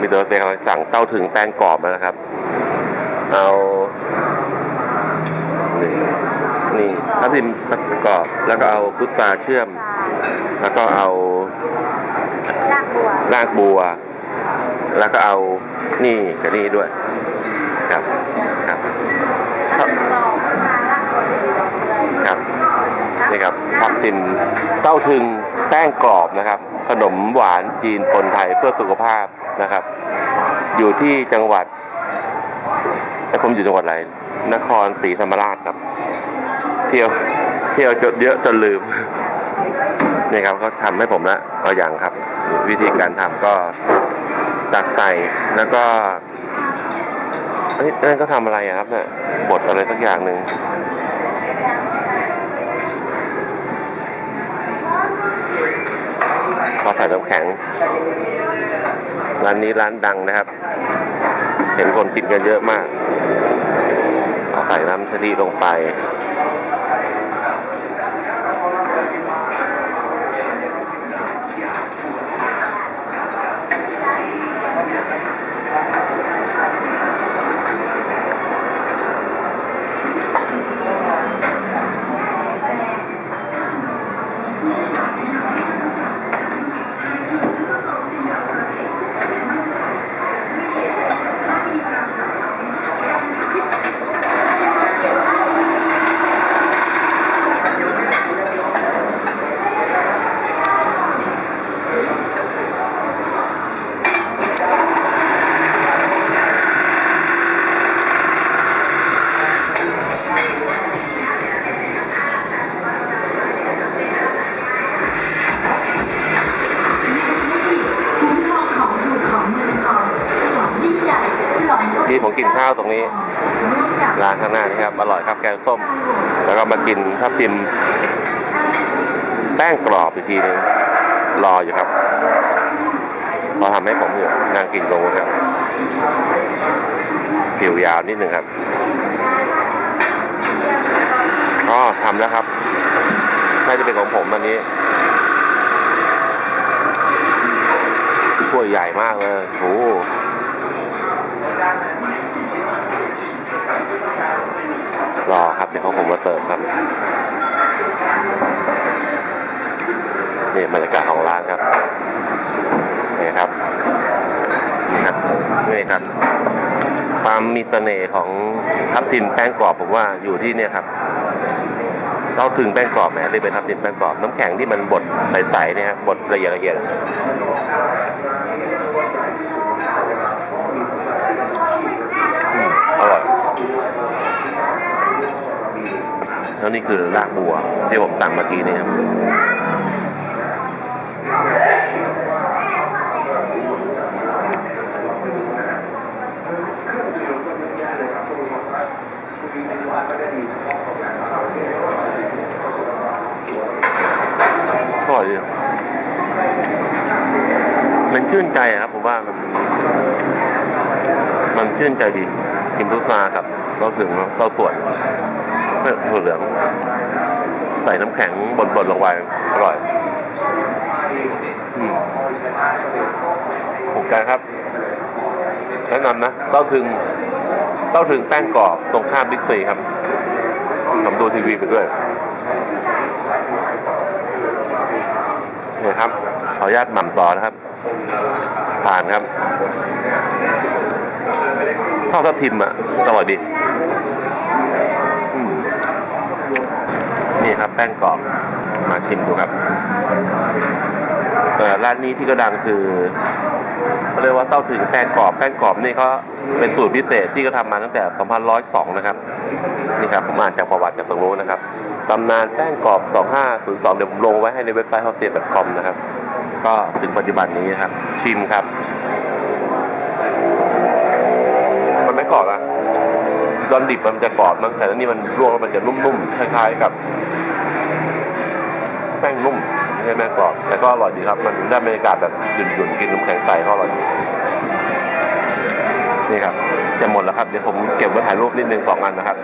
มีตัวเซกำลังสั่งเต้าถึงแป้งกรอบแล้วนะครับ เอานี่นี่ทับทิมกรอบ แล้วก็เอาพุทราเชื่อม แล้วก็เอารากบัวรากบัว แล้วก็เอานี่กับนี่ด้วย ครับครับครับครับนี่ครับทับทิมเต้าถึง แป้งกรอบนะครับ ขนมหวานจีนคนไทยเพื่อสุขภาพนะครับ อยู่ที่จังหวัดแต่ผมอยู่จังหวัดอะไรนครศรีธรรมราชครับ เที่ยวเที่ยวจนเยอะจนลืมนี่ครับเขาทำให้ผมละเอาอย่างครับ วิธีการทำก็ตักใส่แล้วก็นั่นก็ทำอะไรครับเนี่ยบดอะไรสักอย่างหนึ่ง น้ำแข็ง ร้านนี้ร้านดังนะครับ เห็นคนกินกันเยอะมาก เอาใส่น้ำทะเลลงไป งกินข้าวตรงนี้ ร้านข้างหน้านี่ครับ อร่อยครับแกงส้ม แล้วก็มากินทับทิมแป้งกรอบอีกทีหนึงรออยู่ครับพอทำให้ผมอยู่นั่งกินตรงนู้ครับผิวยาวนิดหนึ่งครับอ๋อทำแล้วครับน่าจะเป็นของผมอันนี้ถ้วยใหญ่มากเลยโอ้ เดี๋ยวเขาคงมาเสิร์ฟครับนี่บรรยากาศของร้านครับนี่ครับนี่ครับนี่ครับ ความมีเสน่ห์ของทับทิมแป้งกรอบผมว่าอยู่ที่เนี่ยครับเราถึงแป้งกรอบแหมเรียเป็นทับทิมแป้งกรอบ น้ำแข็งที่มันบดใสๆเนี่ยครับบดละเอียดละเอียดอืมอร่อย แล้วนี่คือรากบัวที่ผมสั่งเมื่อกี้นี่ครับอร่อยดีมันชื่นใจครับผมว่ามัน มันชื่นใจดีกินพุทราครับก็ถึงก็ส่วน เพื่อถั่วเหลือง ใส่น้ำแข็งบดๆลงไปอร่อยถูกใจครับ แนะนำนะเต้าถึงเต้าถึงแป้งกรอบตรงข้ามบิ๊กซีครับผมดูทีวีไปด้วยนี่ครับ ขออนุญาตหม่ำต่อนะครับ ผ่านครับทอดทับทิมอะอร่อยดีอืม นี่ครับแป้งกรอบมาชิมดูครับเออร้านนี้ที่ก็ดังคือเขาเรียกว่าเต้าถึงแป้งกรอบแป้งกรอบนี่เขาเป็นสูตรพิเศษที่เขาทำมาตั้งแต่2102 นะครับนี่ครับผมอ่านจากประวัติจากตรงนู้นนะครับตำนานแป้งกรอบ 2502 เดี๋ยวผมลงไว้ให้ในเว็บไซต์ h o u s e c o m นะครับ ก็ถึงปัจจุบันนี้ครับ ชิมครับ มันไม่กรอบอะ ตอนดิบมันจะกรอบมั้งแต่อันนี่มันลวกแล้วมันจะนุ่มๆคล้ายๆกับแป้งนุ่มไม่ใช่แป้งกรอบแต่ก็อร่อยดีครับ มันได้บรรยากาศแบบหยุ่นๆกินน้ำแข็งใสก็อร่อยดีนี่ครับจะหมดแล้วครับเดี๋ยวผมเก็บไว้ถ่ายรูปนิดนึงสองอันนะครับ